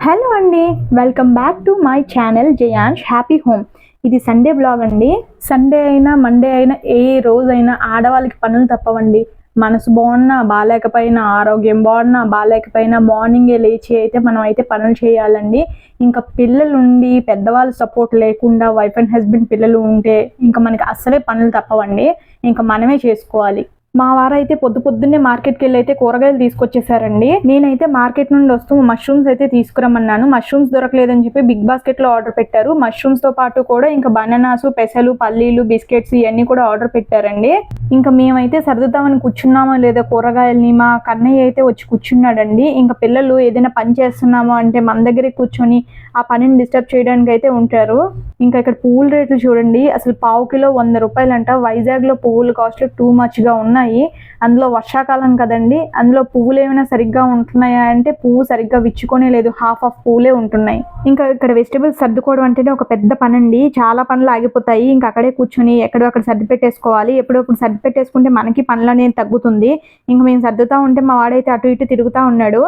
Hello అండి welcome back to my channel Jayansh happy home. ఇది Sunday blog అండి. Sunday అయినా మండే అయినా ఏ రోజైనా ఆడవాళ్ళకి పనులు తప్పవండి. మనసు బాగున్నా బాగాలేకపోయినా ఆరోగ్యం బాగున్నా బాగాలేకపోయినా మార్నింగే లేచి అయితే మనం అయితే పనులు చేయాలండి. ఇంకా పిల్లలు ఉండి పెద్దవాళ్ళు సపోర్ట్ లేకుండా వైఫ్ అండ్ హస్బెండ్ పిల్లలు ఉంటే ఇంకా మనకి అస్సలే పనులు తప్పవండి. ఇంకా మనమే చేసుకోవాలి. మా వారైతే పొద్దు పొద్దున్నే మార్కెట్కి వెళ్ళి అయితే కూరగాయలు తీసుకొచ్చేసారండి. నేనైతే మార్కెట్ నుండి వస్తూ మష్రూమ్స్ అయితే తీసుకురమ్మన్నాను. మష్రూమ్స్ దొరకలేదని చెప్పి బిగ్ బాస్కెట్లో ఆర్డర్ పెట్టారు. మష్రూమ్స్తో పాటు కూడా ఇంకా బనానాస్ పెసలు పల్లీలు బిస్కెట్స్ ఇవన్నీ కూడా ఆర్డర్ పెట్టారండి. ఇంకా మేమైతే సర్దుతామని కూర్చున్నామో లేదా కూరగాయల్ని మా కన్నయ్య అయితే వచ్చి కూర్చున్నాడండి. ఇంకా పిల్లలు ఏదైనా పని చేస్తున్నామో అంటే మన దగ్గరే కూర్చొని ఆ పనిని డిస్టర్బ్ చేయడానికి అయితే ఉంటారు. ఇంకా ఇక్కడ పువ్వుల రేట్లు చూడండి అసలు పావు కిలో వంద రూపాయలంట. వైజాగ్లో పువ్వుల కాస్ట్ టూ మచ్గా ఉన్నాయి. అందులో వర్షాకాలం కదండి అందులో పువ్వులు ఏమైనా సరిగ్గా ఉంటున్నాయా అంటే పువ్వు సరిగ్గా విచ్చుకొనే లేదు హాఫ్ ఆఫ్ పువ్వులే ఉంటున్నాయి. ఇంకా ఇక్కడ వెజిటబుల్స్ సర్దుకోవడం అంటేనే ఒక పెద్ద పని అండి చాలా పనులు ఆగిపోతాయి. ఇంకా అక్కడే కూర్చొని ఎక్కడో అక్కడ సర్ది పెట్టేసుకోవాలి. ఎప్పుడప్పుడు సర్ది పెట్టేసుకుంటే మనకి పనులు అనేది తగ్గుతుంది. ఇంకా మేము సర్దుతా ఉంటే మా వాడైతే అటు ఇటు తిరుగుతూ ఉన్నాడు.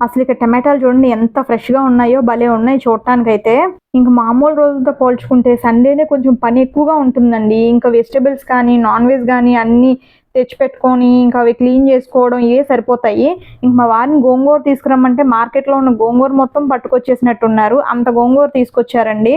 అసలు ఇక టమాటాలు చూడండి ఎంత ఫ్రెష్గా ఉన్నాయో భలే ఉన్నాయి చూడటానికైతే. ఇంకా మామూలు రోజులతో పోల్చుకుంటే సండేనే కొంచెం పని ఎక్కువగా ఉంటుందండి. ఇంకా వెజిటబుల్స్ కానీ నాన్ వెజ్ కానీ అన్నీ తెచ్చిపెట్టుకొని ఇంకా అవి క్లీన్ చేసుకోవడం ఇవే సరిపోతాయి. ఇంక మా వారిని గోంగూర తీసుకురమ్మంటే మార్కెట్లో ఉన్న గోంగూర మొత్తం పట్టుకొచ్చేసినట్టున్నారు. అంత గోంగూర తీసుకొచ్చారండి.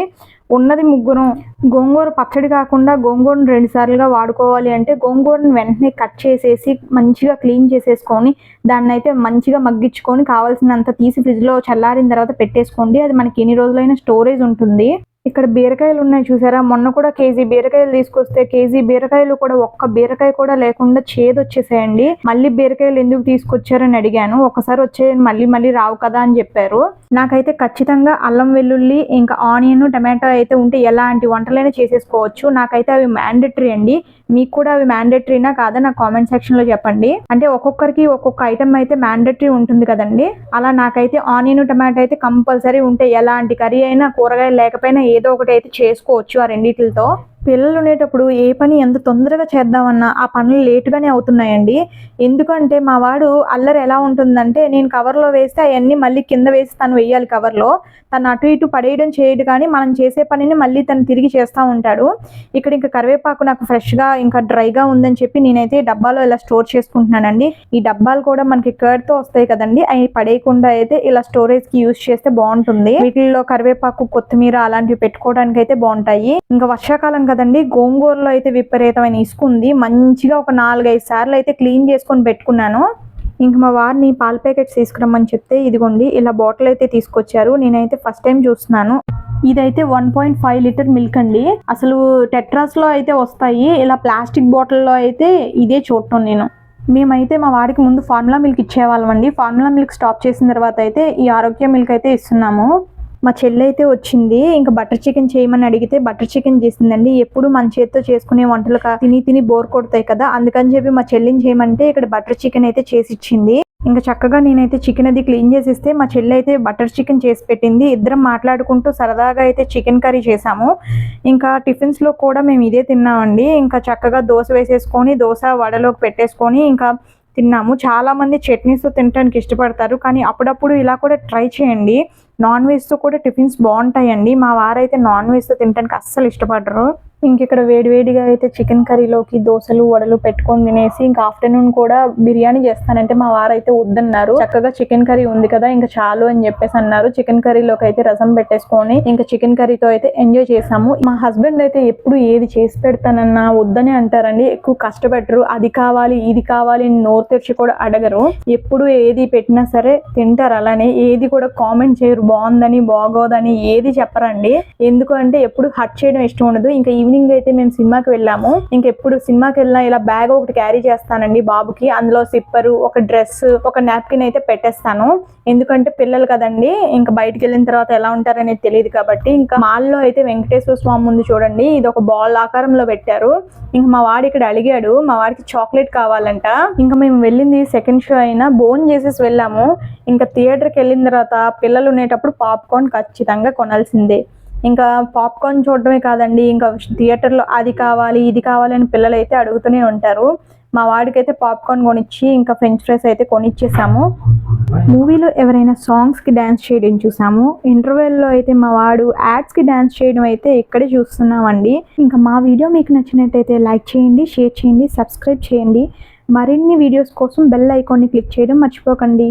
ఉన్నది ముగ్గురం. గోంగూర పచ్చడి కాకుండా గోంగూరను రెండు సార్లుగా వాడుకోవాలి అంటే గోంగూరను వెంటనే కట్ చేసేసి మంచిగా క్లీన్ చేసేసుకొని దాన్ని అయితే మంచిగా మగ్గించుకొని కావాల్సినంత తీసి ఫ్రిడ్జ్లో చల్లారిన తర్వాత పెట్టేసుకోండి. అది మనకి ఎన్ని రోజులైనా స్టోరేజ్ ఉంటుంది. ఇక్కడ బీరకాయలు ఉన్నాయి చూసారా? మొన్న కూడా కేజీ బీరకాయలు తీసుకొస్తే కేజీ బీరకాయలు కూడా ఒక్క బీరకాయ కూడా లేకుండా చేదు వచ్చేసాయండి మళ్ళీ బీరకాయలు ఎందుకు తీసుకొచ్చారని అడిగాను. ఒకసారి వచ్చే మళ్ళీ మళ్ళీ రావు కదా అని చెప్పారు. నాకైతే ఖచ్చితంగా అల్లం వెల్లుల్లి ఇంకా ఆనియన్ టమాటో అయితే ఉంటే ఎలాంటి వంటలైనా చేసేసుకోవచ్చు. నాకైతే అవి మ్యాండేటరీ అండి. మీకు కూడా అవి మ్యాండేటరీనా కాదా? నాకు కామెంట్ సెక్షన్లో చెప్పండి. అంటే ఒక్కొక్కరికి ఒక్కొక్క ఐటమ్ అయితే మ్యాండేటరీ ఉంటుంది కదండి. అలా నాకైతే ఆనియన్ టమాటో అయితే కంపల్సరీ ఉంటే ఎలాంటి కర్రీ అయినా కూరగాయలు లేకపోయినా ఏదో ఒకటి అయితే చేసుకోవచ్చు ఆ రెండిటితో పిల్లలు ఉండేటప్పుడు ఏ పని ఎంత తొందరగా చేద్దామన్నా ఆ పనులు లేటుగానే అవుతున్నాయండి. ఎందుకంటే మా వాడు అల్లరి ఎలా ఉంటుందంటే నేను కవర్లో వేస్తే అవన్నీ మళ్ళీ కింద వేసి తను వేయాలి కవర్లో. తను అటు ఇటు పడేయడం చేయడు కానీ మనం చేసే పనిని మళ్ళీ తను తిరిగి చేస్తూ ఉంటాడు. ఇక్కడ ఇంకా కరివేపాకు నాకు ఫ్రెష్గా ఇంకా డ్రైగా ఉందని చెప్పి నేనైతే డబ్బాలో ఇలా స్టోర్ చేసుకుంటున్నానండి. ఈ డబ్బాలు కూడా మనకి కర్డ్తో వస్తాయి కదండి అవి పడేయకుండా అయితే ఇలా స్టోరేజ్కి యూజ్ చేస్తే బాగుంటుంది. వీటిల్లో కరివేపాకు కొత్తిమీర అలాంటివి పెట్టుకోవడానికి అయితే బాగుంటాయి. ఇంకా వర్షాకాలం కదండి గోంగూరలో అయితే విపరీతమైన ఇసుకుంది మంచిగా ఒక నాలుగైదు సార్లు అయితే క్లీన్ చేసుకొని పెట్టుకున్నాను. ఇంక మా వారిని పాల ప్యాకెట్స్ తీసుకురమ్మని చెప్తే ఇదిగోండి ఇలా బాటిల్ అయితే తీసుకొచ్చారు. నేనైతే ఫస్ట్ టైం చూస్తున్నాను. ఇదైతే one point five litre milk అండి. అసలు టెట్రాస్లో అయితే వస్తాయి. ఇలా ప్లాస్టిక్ బాటిల్లో అయితే ఇదే చూడటం నేను. మేమైతే మా వాడికి ముందు ఫార్ములా మిల్క్ ఇచ్చేవాళ్ళం అండి ఫార్ములా మిల్క్ స్టాప్ చేసిన తర్వాత అయితే ఈ ఆరోగ్య మిల్క్ అయితే ఇస్తున్నాము. మా చెల్లి అయితే వచ్చింది ఇంకా బటర్ చికెన్ చేయమని అడిగితే బటర్ చికెన్ చేసిందండి. ఎప్పుడు మన చేతితో చేసుకునే వంటలు తిని తిని బోర్ కొడతాయి కదా అందుకని చెప్పి మా చెల్లిని చేయమంటే ఇక్కడ బటర్ చికెన్ అయితే చేసి ఇచ్చింది ఇంకా చక్కగా నేనైతే చికెన్ అది క్లీన్ చేసిస్తే మా చెల్లి అయితే బటర్ చికెన్ చేసి పెట్టింది. ఇద్దరం మాట్లాడుకుంటూ సరదాగా అయితే చికెన్ కర్రీ చేసాము. ఇంకా టిఫిన్స్లో కూడా మేము ఇదే తిన్నామండి. ఇంకా చక్కగా దోశ వేసేసుకొని దోశ వడలోకి పెట్టేసుకొని ఇంకా తిన్నాము. చాలామంది చట్నీస్ తినడానికి ఇష్టపడతారు కానీ అప్పుడప్పుడు ఇలా కూడా ట్రై చేయండి. నాన్ వెజ్తో కూడా టిఫిన్స్ బాగుంటాయండి. మా వారైతే నాన్ వెజ్తో తినడానికి అస్సలు ఇష్టపడరు. ఇంక ఇక్కడ వేడివేడిగా అయితే చికెన్ కర్రీలోకి దోశలు వడలు పెట్టుకొని తినేసి ఇంకా ఆఫ్టర్నూన్ కూడా బిర్యానీ చేస్తానంటే మా వారైతే వద్దన్నారు. చక్కగా చికెన్ కర్రీ ఉంది కదా ఇంకా చాలు అని చెప్పేసి అన్నారు. చికెన్ కర్రీలోకి అయితే రసం పెట్టేసుకొని ఇంకా చికెన్ కర్రీతో అయితే ఎంజాయ్ చేసాము మా హస్బెండ్ అయితే ఎప్పుడు ఏది చేసి పెడతానన్నా వద్దని అంటారండి. ఎక్కువ కష్టపెట్టరు అది కావాలి ఇది కావాలి అని నోరు తెరిచి కూడా అడగరు. ఎప్పుడు ఏది పెట్టినా సరే తింటారు. అలానే ఏది కూడా కామెంట్ చేయరు. బాగుందని బాగోదని ఏది చెప్పరండి. ఎందుకు అంటే ఎప్పుడు హట్ చేయడం ఇష్టం ఉండదు. ఇంకా ఈవినింగ్ అయితే మేము సినిమాకి వెళ్ళాము. ఇంకా ఎప్పుడు సినిమాకి వెళ్ళినా ఇలా బ్యాగ్ ఒకటి క్యారీ చేస్తానండి బాబుకి. అందులో సిప్పరు ఒక డ్రెస్ ఒక నాప్కిన్ అయితే పెట్టేస్తాను. ఎందుకంటే పిల్లలు కదండి ఇంకా బయటికి వెళ్ళిన తర్వాత ఎలా ఉంటారనేది తెలియదు కాబట్టి. ఇంకా మాల్లో అయితే వెంకటేశ్వర స్వామి ఉంది చూడండి ఇది ఒక బాల్ ఆకారంలో పెట్టారు. ఇంకా మా వాడు ఇక్కడ అడిగాడు మా వాడికి చాక్లెట్ కావాలంట. ఇంకా మేము వెళ్ళింది సెకండ్ షో అయినా బోన్ చేసేసి వెళ్ళాము. ఇంకా థియేటర్కి వెళ్ళిన తర్వాత పిల్లలు ఉండేటప్పుడు పాప్కార్న్ ఖచ్చితంగా కొనాల్సిందే. ఇంకా పాప్కార్న్ చూడడమే కాదండి ఇంకా థియేటర్లో అది కావాలి ఇది కావాలి అని పిల్లలు అయితే అడుగుతూనే ఉంటారు. మా వాడికైతే పాప్కార్న్ కొనిచ్చి ఇంకా ఫ్రెంచ్ ఫ్రైస్ అయితే కొనిచ్చేసాము. మూవీలో ఎవరైనా సాంగ్స్కి డ్యాన్స్ చేయడం చూసాము. ఇంటర్వెల్లో అయితే మా వాడు యాడ్స్కి డ్యాన్స్ చేయడం అయితే ఇక్కడే చూస్తున్నామండి. ఇంకా మా వీడియో మీకు నచ్చినట్టయితే లైక్ చేయండి షేర్ చేయండి సబ్స్క్రైబ్ చేయండి. మరిన్ని వీడియోస్ కోసం బెల్ ఐకాన్ని క్లిక్ చేయడం మర్చిపోకండి.